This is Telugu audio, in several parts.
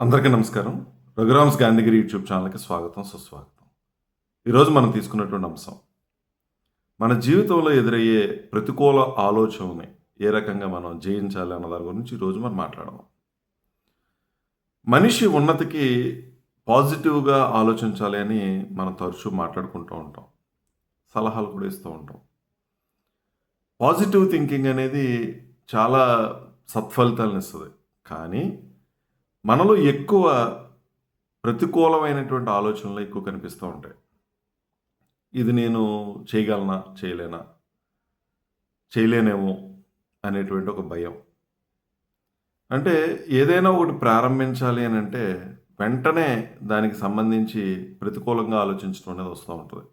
అందరికీ నమస్కారం. రఘురామ్స్ గాంధీగిరి యూట్యూబ్ ఛానల్కి స్వాగతం సుస్వాగతం. ఈరోజు మనం తీసుకున్నటువంటి అంశం మన జీవితంలో ఎదురయ్యే ప్రతికూల ఆలోచనని ఏ రకంగా మనం జయించాలి అన్న దాని గురించి ఈరోజు మనం మాట్లాడదాం. మనిషి ఉన్నతికి పాజిటివ్గా ఆలోచించాలి అని మనం తరచూ మాట్లాడుకుంటూ ఉంటాం. సలహాలు కూడా ఇస్తూ ఉంటాం. పాజిటివ్ థింకింగ్ అనేది చాలా సత్ఫలితాలను ఇస్తుంది. కానీ మనలో ఎక్కువ ప్రతికూలమైనటువంటి ఆలోచనలు ఎక్కువ కనిపిస్తూ ఉంటాయి. ఇది నేను చేయగలనా? చేయలేనా? చేయలేనేమో అనేటువంటి ఒక భయం. అంటే ఏదైనా ఒకటి ప్రారంభించాలి అని అంటే వెంటనే దానికి సంబంధించి ప్రతికూలంగా ఆలోచించడం అనేది వస్తూ ఉంటుంది.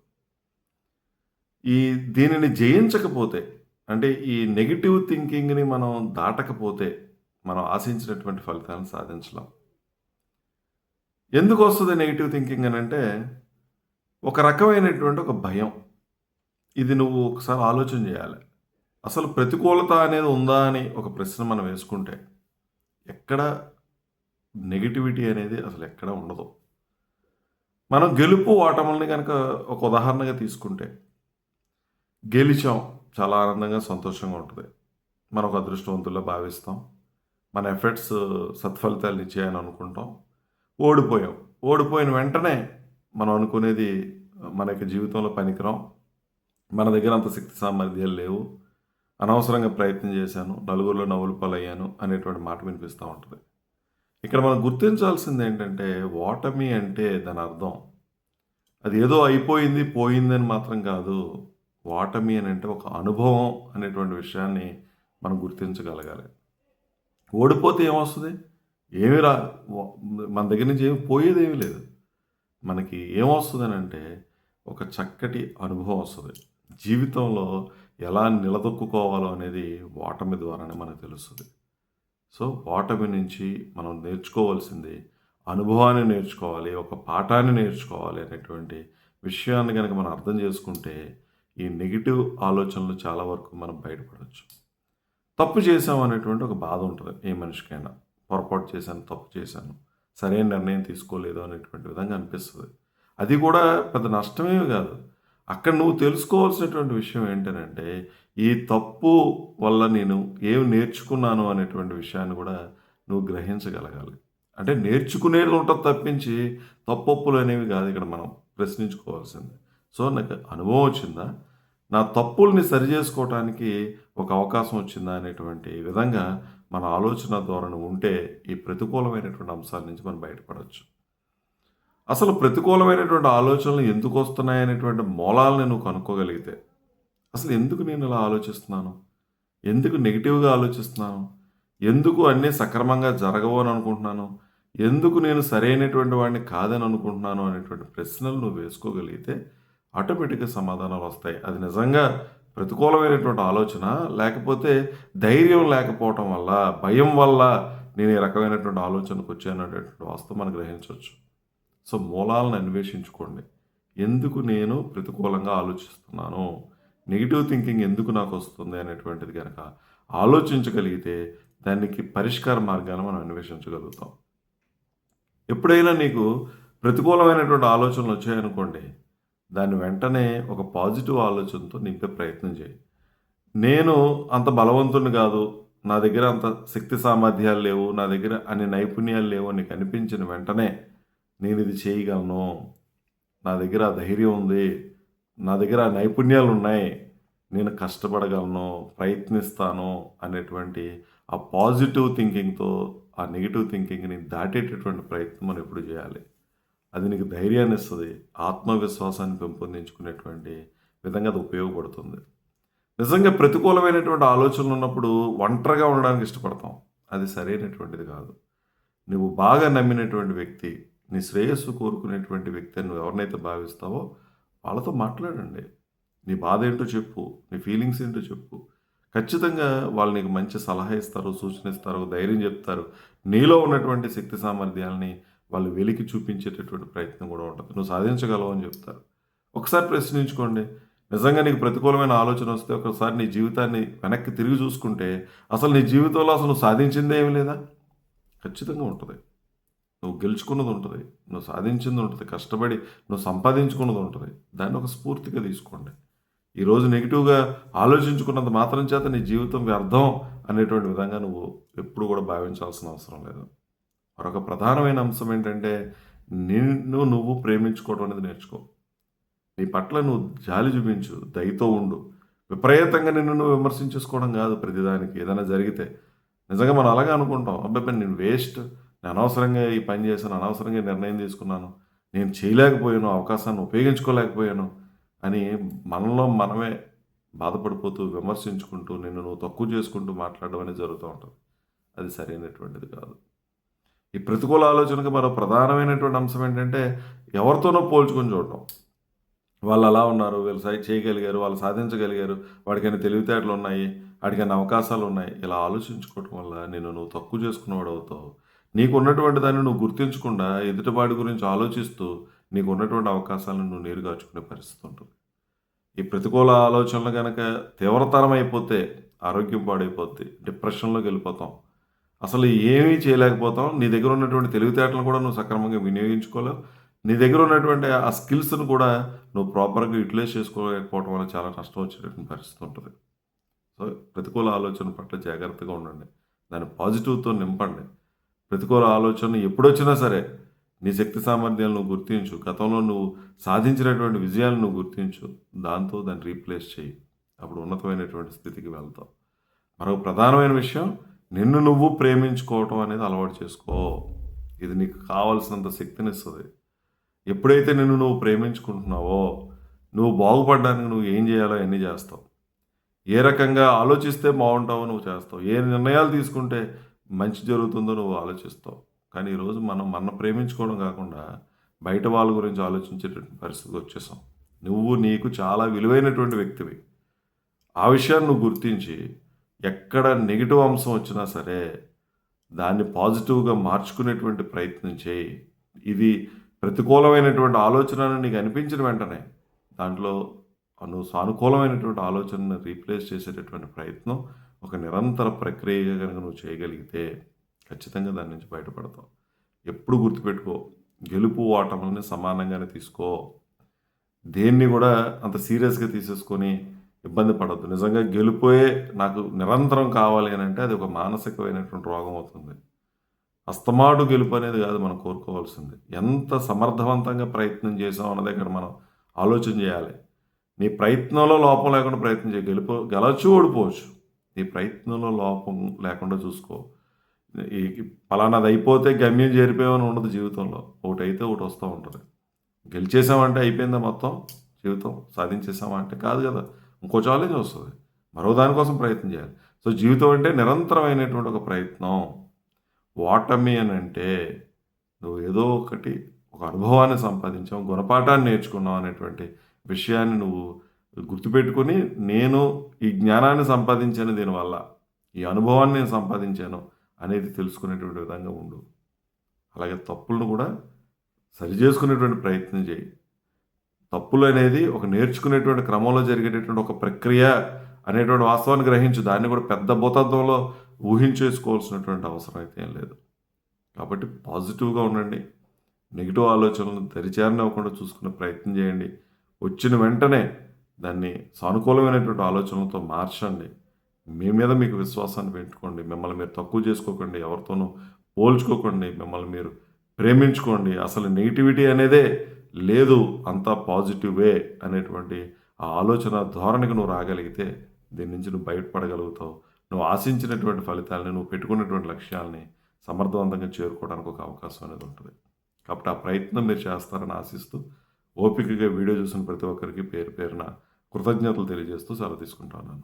ఈ దీనిని జయించకపోతే అంటే ఈ నెగిటివ్ థింకింగ్ని మనం దాటకపోతే మనం ఆశించినటువంటి ఫలితాలను సాధించలేం. ఎందుకు వస్తుంది నెగిటివ్ థింకింగ్ అని అంటే ఒక రకమైనటువంటి ఒక భయం. ఇది నువ్వు ఒకసారి ఆలోచన చేయాలి. అసలు ప్రతికూలత అనేది ఉందా అని ఒక ప్రశ్న మనం వేసుకుంటే ఎక్కడ నెగిటివిటీ అనేది అసలు ఎక్కడ ఉండదు. మనం గెలుపు ఓటములని కనుక ఒక ఉదాహరణగా తీసుకుంటే గెలిచాం చాలా ఆనందంగా సంతోషంగా ఉంటుంది. మనం ఒక అదృష్టవంతుల్లో భావిస్తాం. మన ఎఫర్ట్స్ సత్ఫలితాలు ఇచ్చాయని అనుకుంటాం. ఓడిపోయాం. ఓడిపోయిన వెంటనే మనం అనుకునేది మన యొక్క జీవితంలో పనికిరాం. మన దగ్గర అంత శక్తి సామర్థ్యాలు లేవు. అనవసరంగా ప్రయత్నం చేశాను. నలుగురిలో నవ్వులు పాలయ్యాను అనేటువంటి మాట వినిపిస్తూ ఉంటుంది. ఇక్కడ మనం గుర్తించాల్సింది ఏంటంటే ఓటమి అంటే దాని అర్థం. అది ఏదో అయిపోయింది పోయిందని మాత్రం కాదు. ఓటమి అని అంటే ఒక అనుభవం అనేటువంటి విషయాన్ని మనం గుర్తించగలగాలి. ఓడిపోతే ఏమొస్తుంది? ఏమి రా మన దగ్గర నుంచి ఏమి పోయేది ఏమీ లేదు. మనకి ఏమొస్తుంది అని అంటే ఒక చక్కటి అనుభవం వస్తుంది. జీవితంలో ఎలా నిలదొక్కుకోవాలో అనేది ఓటమి ద్వారానే మనకు తెలుస్తుంది. సో ఓటమి నుంచి మనం నేర్చుకోవాల్సింది అనుభవాన్ని నేర్చుకోవాలి ఒక పాఠాన్ని నేర్చుకోవాలి అనేటువంటి విషయాన్ని కనుక మనం అర్థం చేసుకుంటే ఈ నెగిటివ్ ఆలోచనలు చాలా వరకు మనం బయటపడవచ్చు తప్పు చేసాం అనేటువంటి ఒక బాధ ఉంటుంది. ఏ మనిషికైనా పొరపాటు చేశాను తప్పు చేశాను సరైన నిర్ణయం తీసుకోలేదు అనేటువంటి విధంగా అనిపిస్తుంది. అది కూడా పెద్ద నష్టమే కాదు. అక్కడ నువ్వు తెలుసుకోవాల్సినటువంటి విషయం ఏంటంటే ఈ తప్పు వల్ల నేను ఏమి నేర్చుకున్నాను అనేటువంటి విషయాన్ని కూడా నువ్వు గ్రహించగలగాలి. అంటే నేర్చుకునేది ఉంటుంది తప్పించి తప్పప్పులు అనేవి కాదు ఇక్కడ మనం ప్రశ్నించుకోవాల్సింది. సో నాకు అనుభవం వచ్చిందా? నా తప్పుల్ని సరి చేసుకోవటానికి ఒక అవకాశం వచ్చిందా అనేటువంటి విధంగా మన ఆలోచన ధోరణి ఉంటే ఈ ప్రతికూలమైనటువంటి అంశాల నుంచి మనం బయటపడవచ్చు అసలు ప్రతికూలమైనటువంటి ఆలోచనలు ఎందుకు వస్తున్నాయి అనేటువంటి మూలాలను నువ్వు కనుక్కోగలిగితే అసలు ఎందుకు నేను ఇలా ఆలోచిస్తున్నాను? ఎందుకు నెగిటివ్గా ఆలోచిస్తున్నాను? ఎందుకు అన్నీ సక్రమంగా జరగవు అని అనుకుంటున్నాను? ఎందుకు నేను సరైనటువంటి వాడిని కాదని అనుకుంటున్నాను అనేటువంటి ప్రశ్నలు నువ్వు వేసుకోగలిగితే ఆటోమేటిక్గా సమాధానాలు వస్తాయి. అది నిజంగా ప్రతికూలమైనటువంటి ఆలోచన. లేకపోతే ధైర్యం లేకపోవటం వల్ల భయం వల్ల నేను ఈ రకమైనటువంటి ఆలోచనకు వచ్చాను వాస్తవం మనం గ్రహించవచ్చు. సో మూలాలను అన్వేషించుకోండి. ఎందుకు నేను ప్రతికూలంగా ఆలోచిస్తున్నాను? నెగిటివ్ థింకింగ్ ఎందుకు నాకు వస్తుంది అనేటువంటిది కనుక ఆలోచించగలిగితే దానికి పరిష్కార మార్గాన్ని మనం అన్వేషించగలుగుతాం. ఎప్పుడైనా నీకు ప్రతికూలమైనటువంటి ఆలోచనలు వచ్చాయనుకోండి దాన్ని వెంటనే ఒక పాజిటివ్ ఆలోచనతో నింపే ప్రయత్నం చేయి. నేను అంత బలవంతుని కాదు నా దగ్గర అంత శక్తి సామర్థ్యాలు లేవు నా దగ్గర అన్ని నైపుణ్యాలు లేవు అని కనిపించిన వెంటనే నేను ఇది చేయగలను. నా దగ్గర ఆ ధైర్యం ఉంది నా దగ్గర ఆ నైపుణ్యాలు ఉన్నాయి నేను కష్టపడగలను ప్రయత్నిస్తాను అనేటువంటి ఆ పాజిటివ్ థింకింగ్తో ఆ నెగిటివ్ థింకింగ్ని దాటేటటువంటి ప్రయత్నం మనం ఎప్పుడు చేయాలి. అది నీకు ధైర్యాన్ని ఇస్తుంది ఆత్మవిశ్వాసాన్ని పెంపొందించుకునేటువంటి విధంగా అది ఉపయోగపడుతుంది. నిజంగా ప్రతికూలమైనటువంటి ఆలోచనలు ఉన్నప్పుడు ఒంటరిగా ఉండడానికి ఇష్టపడతాం. అది సరైనటువంటిది కాదు. నువ్వు బాగా నమ్మినటువంటి వ్యక్తి నీ శ్రేయస్సు కోరుకునేటువంటి వ్యక్తి అని నువ్వు ఎవరినైతే భావిస్తావో వాళ్ళతో మాట్లాడండి. నీ బాధ ఏంటో చెప్పు నీ ఫీలింగ్స్ ఏంటో చెప్పు. ఖచ్చితంగా వాళ్ళు నీకు మంచి సలహా ఇస్తారు సూచన ఇస్తారు ధైర్యం చెప్తారు. నీలో ఉన్నటువంటి శక్తి సామర్థ్యాలని వాళ్ళు వెలికి చూపించేటటువంటి ప్రయత్నం కూడా ఉంటుంది. నువ్వు సాధించగలవు అని చెప్తారు. ఒకసారి ప్రశ్నించుకోండి. నిజంగా నీకు ప్రతికూలమైన ఆలోచన వస్తే ఒకసారి నీ జీవితాన్ని వెనక్కి తిరిగి చూసుకుంటే అసలు నీ జీవితంలో అసలు నువ్వు సాధించిందే ఏమి లేదా? ఖచ్చితంగా ఉంటుంది. నువ్వు గెలుచుకున్నది ఉంటుంది. నువ్వు సాధించింది ఉంటుంది. కష్టపడి నువ్వు సంపాదించుకున్నది ఉంటుంది. దాన్ని ఒక స్ఫూర్తిగా తీసుకోండి. ఈరోజు నెగిటివ్గా ఆలోచించుకున్నంత మాత్రం చేత నీ జీవితం వ్యర్థం అనేటువంటి విధంగా నువ్వు ఎప్పుడు కూడా భావించాల్సిన అవసరం లేదు. మరొక ప్రధానమైన అంశం ఏంటంటే నిన్ను నువ్వు ప్రేమించుకోవడం అనేది నేర్చుకో. నీ పట్ల నువ్వు జాలి చూపించు దయతో ఉండు. విపరీతంగా నిన్ను నువ్వు విమర్శించేసుకోవడం కాదు ప్రతిదానికి. ఏదైనా జరిగితే. నిజంగా మనం అలాగే అనుకుంటాం. అబ్బాయి నేను వేస్ట్. నేను అనవసరంగా ఈ పని చేశాను అనవసరంగా నిర్ణయం తీసుకున్నాను. నేను చేయలేకపోయాను అవకాశాన్ని ఉపయోగించుకోలేకపోయాను అని మనలో మనమే బాధపడిపోతూ విమర్శించుకుంటూ నిన్ను నువ్వు తక్కువ చేసుకుంటూ మాట్లాడడం అనేది జరుగుతూ ఉంటుంది. అది సరైనటువంటిది కాదు. ఈ ప్రతికూల ఆలోచనకు మరో ప్రధానమైనటువంటి అంశం ఏంటంటే ఎవరితోనో పోల్చుకొని చూడటం. వాళ్ళు అలా ఉన్నారు వీళ్ళు సై చేయగలిగారు వాళ్ళు సాధించగలిగారు వాడికైనా తెలివితేటలు ఉన్నాయి వాడికైనా అవకాశాలు ఉన్నాయి. ఇలా ఆలోచించుకోవటం వల్ల నేను నువ్వు తక్కువ చేసుకున్నవాడు అవుతావు. నీకు ఉన్నటువంటి దాన్ని నువ్వు గుర్తించకుండా ఎదుటివాడి గురించి ఆలోచిస్తూ నీకు ఉన్నటువంటి అవకాశాలను నువ్వు నేరుగాచుకునే పరిస్థితి ఉంటుంది. ఈ ప్రతికూల ఆలోచనలు కనుక తీవ్రతరం అయిపోతే ఆరోగ్యం పాడైపోద్ది డిప్రెషన్లోకి వెళ్ళిపోతాం. అసలు ఏమీ చేయలేకపోతాం. నీ దగ్గర ఉన్నటువంటి తెలివితేటలను కూడా నువ్వు సక్రమంగా వినియోగించుకోలేవు. నీ దగ్గర ఉన్నటువంటి ఆ స్కిల్స్ను కూడా నువ్వు ప్రాపర్గా యూటిలైజ్ చేసుకోలేకపోవడం వల్ల చాలా నష్టం వచ్చేటటువంటి పరిస్థితి ఉంటుంది. సో ప్రతికూల ఆలోచన పట్ల జాగ్రత్తగా ఉండండి. దాన్ని పాజిటివ్తో నింపండి. ప్రతికూల ఆలోచన ఎప్పుడొచ్చినా సరే నీ శక్తి సామర్థ్యాలను నువ్వు గుర్తించు. గతంలో నువ్వు సాధించినటువంటి విజయాలను నువ్వు గుర్తించు. దాంతో దాన్ని రీప్లేస్ చేయి అప్పుడు ఉన్నతమైనటువంటి స్థితికి వెళ్తావు. మరొక ప్రధానమైన విషయం నిన్ను నువ్వు ప్రేమించుకోవటం అనేది అలవాటు చేసుకో. ఇది నీకు కావాల్సినంత శక్తినిస్తుంది. ఎప్పుడైతే నిన్ను నువ్వు ప్రేమించుకుంటున్నావో నువ్వు బాగుపడడానికి నువ్వు ఏం చేయాలో అన్నీ చేస్తావు. ఏ రకంగా ఆలోచిస్తే బాగుంటావో నువ్వు చేస్తావు. ఏ నిర్ణయాలు తీసుకుంటే మంచి జరుగుతుందో నువ్వు ఆలోచిస్తావు. కానీ ఈరోజు మనం మన ప్రేమించుకోవడం కాకుండా బయట వాళ్ళ గురించి ఆలోచించేటువంటి పరిస్థితికి వచ్చేసాం. నువ్వు నీకు చాలా విలువైనటువంటి వ్యక్తివి. ఆ విషయాన్ని నువ్వు గుర్తించి ఎక్కడ నెగిటివ్ అంశం వచ్చినా సరే దాన్ని పాజిటివ్గా మార్చుకునేటువంటి ప్రయత్నం చేయి. ఇది ప్రతికూలమైనటువంటి ఆలోచనను నీకు అనిపించిన వెంటనే దాంట్లో అను సానుకూలమైనటువంటి ఆలోచనను రీప్లేస్ చేసేటటువంటి ప్రయత్నం ఒక నిరంతర ప్రక్రియగా కనుక నువ్వు చేయగలిగితే ఖచ్చితంగా దాని నుంచి బయటపడతావు. ఎప్పుడు గుర్తుపెట్టుకో గెలుపు ఓటములని సమానంగానే తీసుకో. దేన్ని కూడా అంత సీరియస్గా తీసేసుకొని ఇబ్బంది పడద్దు. నిజంగా గెలిపోయే నాకు నిరంతరం కావాలి అని అంటే అది ఒక మానసికమైనటువంటి రోగం అవుతుంది. అస్తమాటు గెలుపు అనేది కాదు మనం కోరుకోవాల్సింది. ఎంత సమర్థవంతంగా ప్రయత్నం చేసాం అన్నది ఇక్కడ మనం ఆలోచన చేయాలి. నీ ప్రయత్నంలో లోపం లేకుండా ప్రయత్నం చేయ. గెలుపు గెలవచ్చు ఓడిపోవచ్చు. నీ ప్రయత్నంలో లోపం లేకుండా చూసుకో. ఈ ఫలానాది అయిపోతే గమ్యం చేరిపోయామని ఉండదు జీవితంలో. ఒకటి అయితే ఒకటి వస్తూ ఉంటుంది. గెలిచేసామంటే అయిపోయిందా మొత్తం జీవితం. సాధించేసామా అంటే కాదు కదా. ఇంకో ఛాలెంజ్ వస్తుంది మరో దానికోసం ప్రయత్నం చేయాలి. సో జీవితం అంటే నిరంతరమైనటువంటి ఒక ప్రయత్నం. ఓటమి అని అంటే నువ్వు ఏదో ఒకటి ఒక అనుభవాన్ని సంపాదించావు గుణపాఠాన్ని నేర్చుకున్నావు అనేటువంటి విషయాన్ని నువ్వు గుర్తుపెట్టుకొని నేను ఈ జ్ఞానాన్ని సంపాదించాను దీనివల్ల ఈ అనుభవాన్ని నేను సంపాదించాను అనేది తెలుసుకునేటువంటి విధంగా ఉండు. అలాగే తప్పులను కూడా సరిచేసుకునేటువంటి ప్రయత్నం చేయి. తప్పులు అనేది ఒక నేర్చుకునేటువంటి క్రమంలో జరిగేటటువంటి ఒక ప్రక్రియ అనేటువంటి వాస్తవాన్ని గ్రహించు దాన్ని కూడా పెద్ద భూతత్వంలో ఊహించేసుకోవాల్సినటువంటి అవసరం అయితే ఏం లేదు. కాబట్టి పాజిటివ్గా ఉండండి. నెగిటివ్ ఆలోచనలను దరిచారనివ్వకుండా చూసుకునే ప్రయత్నం చేయండి. వచ్చిన వెంటనే దాన్ని సానుకూలమైనటువంటి ఆలోచనలతో మార్చండి. మీ మీద మీకు విశ్వాసాన్ని పెంచుకోండి. మిమ్మల్ని మీరు తక్కువ చేసుకోకండి. ఎవరితోనూ పోల్చుకోకండి. మిమ్మల్ని మీరు ప్రేమించుకోండి. అసలు నెగిటివిటీ అనేదే లేదు అంతా పాజిటివే అనేటువంటి ఆ ఆలోచన ధోరణికి నువ్వు రాగలిగితే దీని నుంచి నువ్వు బయటపడగలుగుతావు. నువ్వు ఆశించినటువంటి ఫలితాలని నువ్వు పెట్టుకున్నటువంటి లక్ష్యాలని సమర్థవంతంగా చేరుకోవడానికి ఒక అవకాశం అనేది ఉంటుంది. కాబట్టి ఆ ప్రయత్నం మీరు చేస్తారని ఆశిస్తూ ఓపికగా వీడియో చూసిన ప్రతి ఒక్కరికి పేరు పేరున కృతజ్ఞతలు తెలియజేస్తూ సెలవు తీసుకుంటున్నాను.